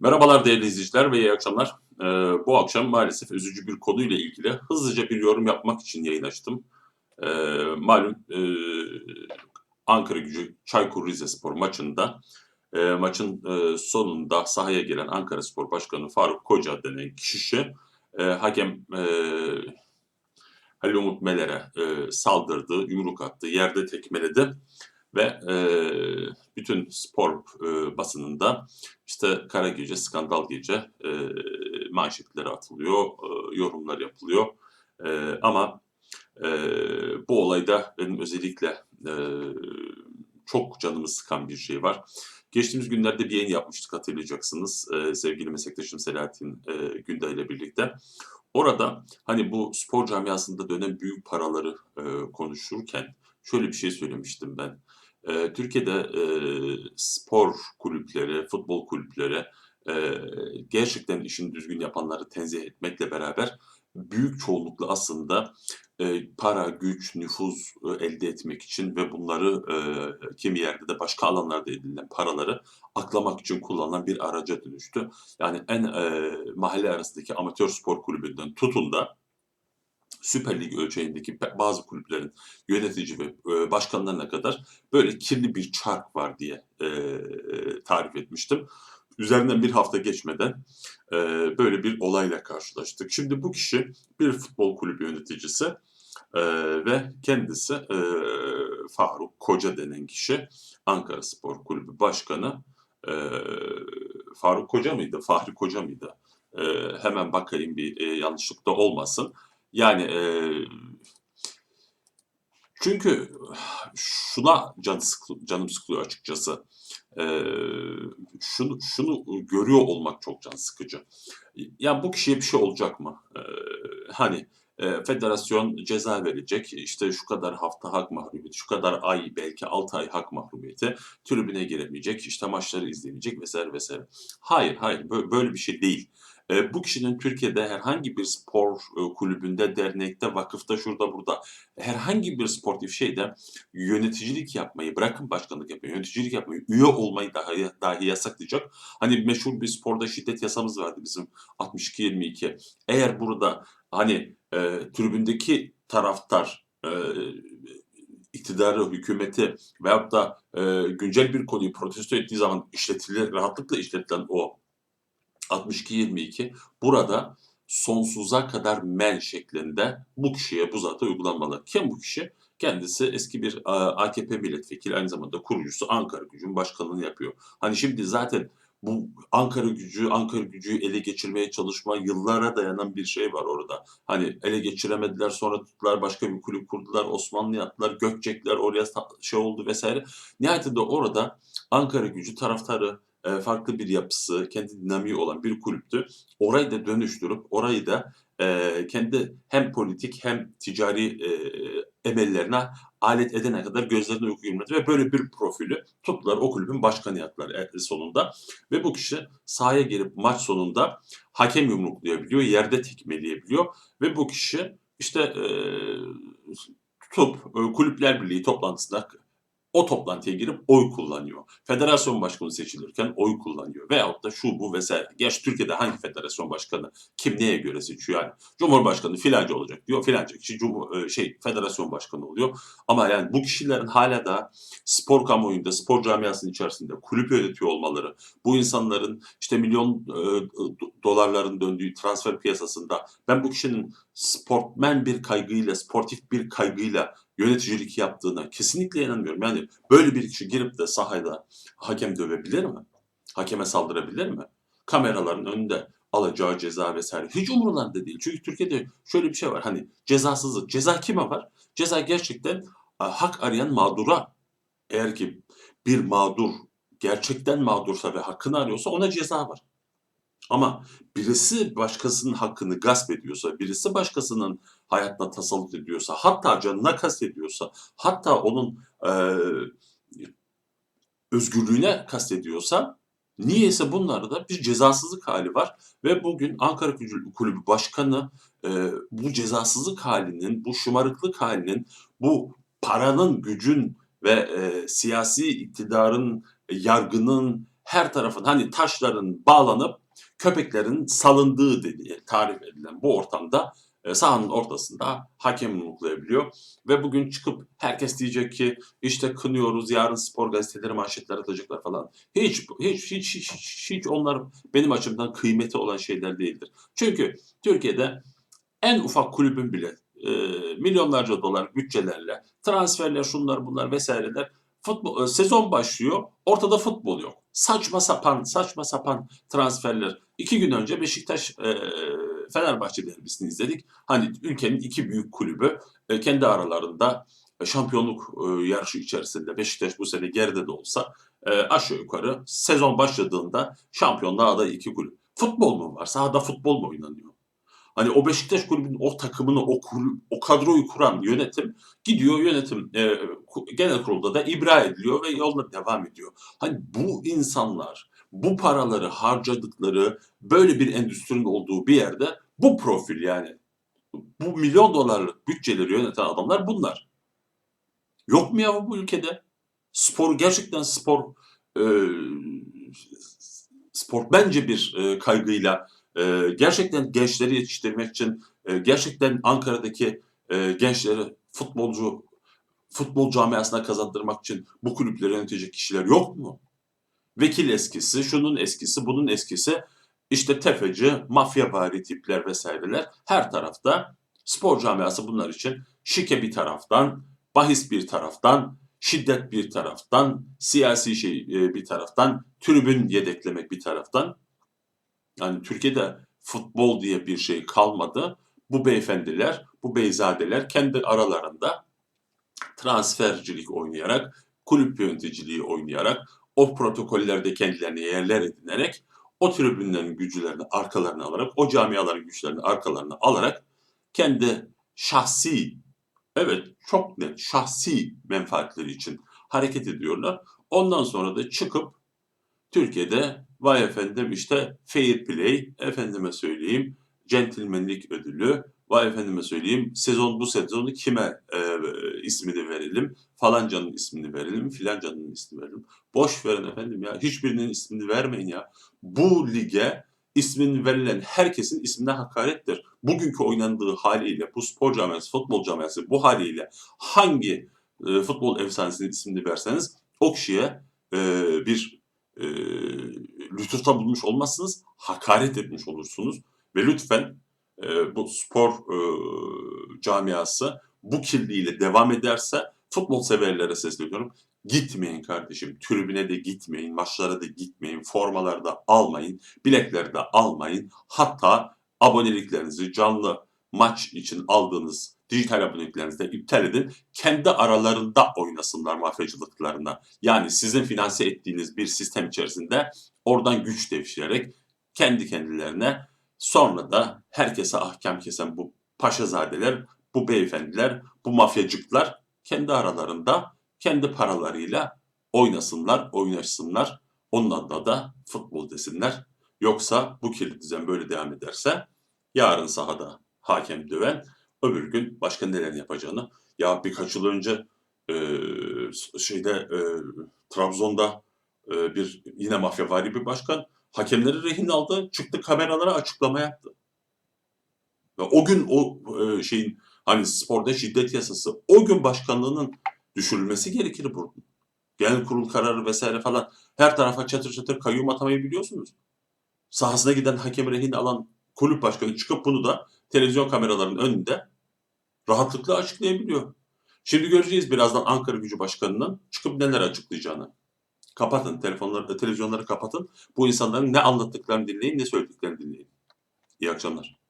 Merhabalar değerli izleyiciler ve iyi akşamlar. Ee, bu akşam maalesef üzücü bir konuyla ilgili hızlıca bir yorum yapmak için yayın açtım. Ee, malum e, Ankara gücü Çaykur Rizespor maçında e, maçın e, sonunda sahaya giren Ankara Spor Başkanı Faruk Koca denen kişi e, hakem e, Halil Umut Meler'e e, saldırdı, yumruk attı, yerde tekmeledi ve e, bütün spor e, basınında işte kara gece, skandal gece e, manşetleri atılıyor, e, yorumlar yapılıyor. E, ama e, bu olayda benim özellikle e, çok canımı sıkan bir şey var. Geçtiğimiz günlerde bir yayın yapmıştık hatırlayacaksınız e, sevgili meslektaşım Selahattin e, Günday ile birlikte. Orada hani bu spor camiasında dönen büyük paraları e, konuşurken şöyle bir şey söylemiştim ben. E, Türkiye'de e, spor kulüpleri, futbol kulüpleri e, gerçekten işini düzgün yapanları tenzih etmekle beraber büyük çoğunlukla aslında e, para, güç, nüfuz e, elde etmek için ve bunları e, kimi yerde de başka alanlarda edilen paraları aklamak için kullanılan bir araca dönüştü. Yani en e, mahalle arasındaki amatör spor kulübünden tutun da Süper Lig ölçeğindeki bazı kulüplerin yönetici ve e, başkanlarına kadar böyle kirli bir çark var diye e, tarif etmiştim. Üzerinden bir hafta geçmeden e, böyle bir olayla karşılaştık. Şimdi bu kişi bir futbol kulübü yöneticisi ve kendisi Faruk Koca denen kişi Ankara Spor Kulübü Başkanı Faruk Koca mıydı? Fahri Koca mıydı? E, hemen bakayım bir e, yanlışlık da olmasın. Yani e, çünkü şuna can sıkı, canım sıkılıyor açıkçası. E, şunu, şunu görüyor olmak çok can sıkıcı. Ya bu kişiye bir şey olacak mı? E, hani e, federasyon ceza verecek. İşte şu kadar hafta hak mahrumiyeti, şu kadar ay belki 6 ay hak mahrumiyeti. Tribüne giremeyecek, işte maçları izlemeyecek vesaire vesaire. Hayır, hayır böyle bir şey değil. E, bu kişinin Türkiye'de herhangi bir spor e, kulübünde, dernekte, vakıfta, şurada burada herhangi bir sportif şeyde yöneticilik yapmayı, bırakın başkanlık yapmayı, yöneticilik yapmayı, üye olmayı dahi, dahi yasaklayacak. Hani meşhur bir sporda şiddet yasamız vardı bizim 62-22. Eğer burada hani e, tribündeki taraftar e, iktidarı, hükümeti veyahut da e, güncel bir konuyu protesto ettiği zaman işletilir, rahatlıkla işletilen o 62-22 burada sonsuza kadar men şeklinde bu kişiye bu zata uygulanmalı. Kim bu kişi? Kendisi eski bir AKP milletvekili aynı zamanda kurucusu Ankara Gücü'nün başkanlığını yapıyor. Hani şimdi zaten bu Ankara gücü, Ankara gücü ele geçirmeye çalışma yıllara dayanan bir şey var orada. Hani ele geçiremediler sonra tuttular başka bir kulüp kurdular, Osmanlı yaptılar, Gökçekler oraya şey oldu vesaire. Nihayetinde orada Ankara gücü taraftarı e, farklı bir yapısı, kendi dinamiği olan bir kulüptü. Orayı da dönüştürüp orayı da e, kendi hem politik hem ticari e, emellerine alet edene kadar gözlerine uyku girmedi ve böyle bir profili tuttular o kulübün başkanı yaptılar sonunda ve bu kişi sahaya girip maç sonunda hakem yumruklayabiliyor, yerde tekmeleyebiliyor ve bu kişi işte tutup kulüpler birliği toplantısında o toplantıya girip oy kullanıyor. Federasyon başkanı seçilirken oy kullanıyor. Veyahut da şu bu vesaire. Gerçi Türkiye'de hangi federasyon başkanı kim neye göre seçiyor yani. Cumhurbaşkanı filanca olacak diyor. Filanca kişi Cumhur, e, şey federasyon başkanı oluyor. Ama yani bu kişilerin hala da spor kamuoyunda, spor camiasının içerisinde kulüp yönetiyor olmaları, bu insanların işte milyon e, dolarların döndüğü transfer piyasasında ben bu kişinin sportmen bir kaygıyla, sportif bir kaygıyla yöneticilik yaptığına kesinlikle inanmıyorum. Yani böyle bir kişi girip de sahada hakem dövebilir mi? Hakeme saldırabilir mi? Kameraların önünde alacağı ceza vesaire hiç umurlarında değil. Çünkü Türkiye'de şöyle bir şey var. Hani cezasızlık. Ceza kime var? Ceza gerçekten e, hak arayan mağdura. Eğer ki bir mağdur gerçekten mağdursa ve hakkını arıyorsa ona ceza var. Ama birisi başkasının hakkını gasp ediyorsa, birisi başkasının hayatına tasallut ediyorsa, hatta canına kastediyorsa, hatta onun e, özgürlüğüne kastediyorsa, niyeyse bunlarda bir cezasızlık hali var. Ve bugün Ankara Gücü Kulübü Başkanı e, bu cezasızlık halinin, bu şımarıklık halinin, bu paranın, gücün ve e, siyasi iktidarın, yargının, her tarafın hani taşların bağlanıp köpeklerin salındığı diye tarif edilen bu ortamda e, sahanın ortasında hakem uygulayabiliyor. Ve bugün çıkıp herkes diyecek ki işte kınıyoruz yarın spor gazeteleri manşetler atacaklar falan. Hiç hiç hiç hiç, hiç, hiç onlar benim açımdan kıymeti olan şeyler değildir. Çünkü Türkiye'de en ufak kulübün bile e, milyonlarca dolar bütçelerle transferler şunlar bunlar vesaireler futbol e, sezon başlıyor ortada futbol yok. Saçma sapan saçma sapan transferler. İki gün önce Beşiktaş e, Fenerbahçe derbisini izledik. Hani ülkenin iki büyük kulübü e, kendi aralarında e, şampiyonluk e, yarışı içerisinde Beşiktaş bu sene geride de olsa e, aşağı yukarı sezon başladığında şampiyonluğa aday iki kulüp. Futbol mu var? Sahada futbol mu oynanıyor? Hani o Beşiktaş kulübünün o takımını, o, kulüp, o kadroyu kuran yönetim gidiyor yönetim e, genel kurulda da ibra ediliyor ve yoluna devam ediyor. Hani bu insanlar bu paraları harcadıkları böyle bir endüstrinin olduğu bir yerde bu profil yani bu milyon dolarlık bütçeleri yöneten adamlar bunlar. Yok mu ya bu ülkede? Spor gerçekten spor e, spor bence bir e, kaygıyla e, gerçekten gençleri yetiştirmek için e, gerçekten Ankara'daki e, gençleri futbolcu futbol camiasına kazandırmak için bu kulüpleri yönetecek kişiler yok mu? Vekil eskisi, şunun eskisi, bunun eskisi, işte tefeci, mafyavari tipler vesaireler her tarafta spor camiası bunlar için şike bir taraftan, bahis bir taraftan, şiddet bir taraftan, siyasi şey e, bir taraftan, tribün yedeklemek bir taraftan. Yani Türkiye'de futbol diye bir şey kalmadı. Bu beyefendiler, bu beyzadeler kendi aralarında transfercilik oynayarak, kulüp yöneticiliği oynayarak, o protokollerde kendilerine yerler edinerek, o tribünlerin güçlerini arkalarına alarak, o camiaların güçlerini arkalarına alarak kendi şahsi, evet çok net şahsi menfaatleri için hareket ediyorlar. Ondan sonra da çıkıp Türkiye'de vay efendim işte fair play, efendime söyleyeyim centilmenlik ödülü, vay efendime söyleyeyim sezon bu sezonu kime e, ismini verelim, falancanın ismini verelim, filancanın ismini verelim. Boş verin efendim ya, hiçbirinin ismini vermeyin ya. Bu lige ismini verilen herkesin ismine hakarettir. Bugünkü oynandığı haliyle, bu spor camiası, futbol camiası bu haliyle hangi e, futbol efsanesinin ismini verseniz o kişiye e, bir e, lütufta bulmuş olmazsınız, hakaret etmiş olursunuz. Ve lütfen e, bu spor e, camiası bu kirliliğiyle devam ederse futbol severlere sesleniyorum. Gitmeyin kardeşim, tribüne de gitmeyin, maçlara da gitmeyin, formaları da almayın, bilekleri de almayın. Hatta aboneliklerinizi canlı maç için aldığınız dijital aboneliklerinizi de iptal edin. Kendi aralarında oynasınlar mafyacılıklarına. Yani sizin finanse ettiğiniz bir sistem içerisinde oradan güç devşirerek kendi kendilerine sonra da herkese ahkam kesen bu paşazadeler, bu beyefendiler, bu mafyacıklar kendi aralarında kendi paralarıyla oynasınlar, oynaşsınlar. Onun adına da futbol desinler. Yoksa bu kirli düzen böyle devam ederse yarın sahada hakem döven öbür gün başka neler yapacağını ya birkaç yıl önce e, şeyde e, Trabzon'da e, bir yine mafyavari bir başkan hakemleri rehin aldı çıktı kameralara açıklama yaptı. Ve o gün o e, şeyin hani sporda şiddet yasası o gün başkanlığının düşürülmesi gerekir burada. Genel kurul kararı vesaire falan her tarafa çatır çatır kayyum atamayı biliyorsunuz. Sahasına giden hakem rehin alan kulüp başkanı çıkıp bunu da televizyon kameralarının önünde rahatlıkla açıklayabiliyor. Şimdi göreceğiz birazdan Ankara Gücü Başkanı'nın çıkıp neler açıklayacağını. Kapatın telefonları, televizyonları kapatın. Bu insanların ne anlattıklarını dinleyin, ne söylediklerini dinleyin. İyi akşamlar.